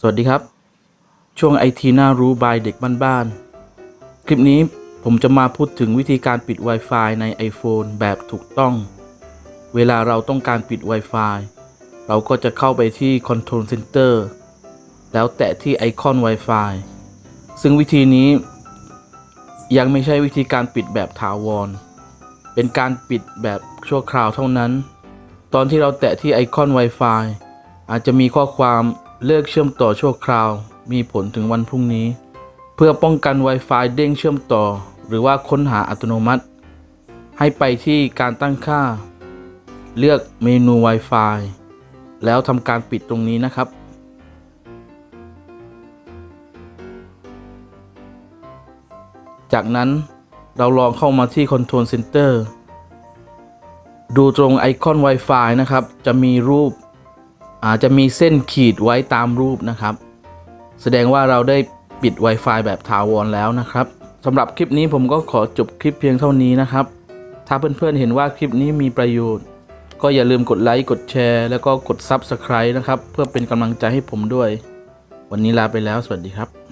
สวัสดีครับ ช่วงไอทีน่ารู้บายเด็กบ้านๆ คลิปนี้ผมจะมาพูดถึงวิธีการปิด Wi-Fi ใน iPhone แบบถูกต้อง เวลาเราต้องการปิด Wi-Fi เราก็จะเข้าไปที่ Control Center แล้วแตะที่ไอคอน Wi-Fi ซึ่งวิธีนี้ ยังไม่ใช่วิธีการปิดแบบถาวร เป็นการปิดแบบชั่วคราวเท่านั้น ตอนที่เราแตะที่ไอคอน Wi-Fi อาจจะมีข้อความ เลิกเชื่อมต่อชั่วคราว มีผลถึงวันพรุ่งนี้ เพื่อป้องกัน Wi-Fi เด้งเชื่อมต่อ หรือว่าค้นหาอัตโนมัติ ให้ไปที่การตั้งค่า เลือกเมนู Wi-Fi แล้วทำการปิดตรงนี้นะครับ จากนั้นเราลองเข้ามาที่ Control Center ดูตรงไอคอน Wi-Fi นะครับ จะมีรูป อาจจะมีเส้นขีดไว้ตามรูปนะครับ แสดงว่าเราได้ปิด Wi-Fi แบบถาวรแล้วนะครับสำหรับคลิปนี้ผมก็ขอจบคลิปเพียงเท่านี้นะครับ ถ้าเพื่อนๆเห็นว่าคลิปนี้มีประโยชน์ ก็อย่าลืมกดไลค์กดแชร์ แล้วก็กด Subscribe นะครับ เพื่อเป็นกำลังใจให้ผมด้วย วันนี้ลาไปแล้วสวัสดีครับ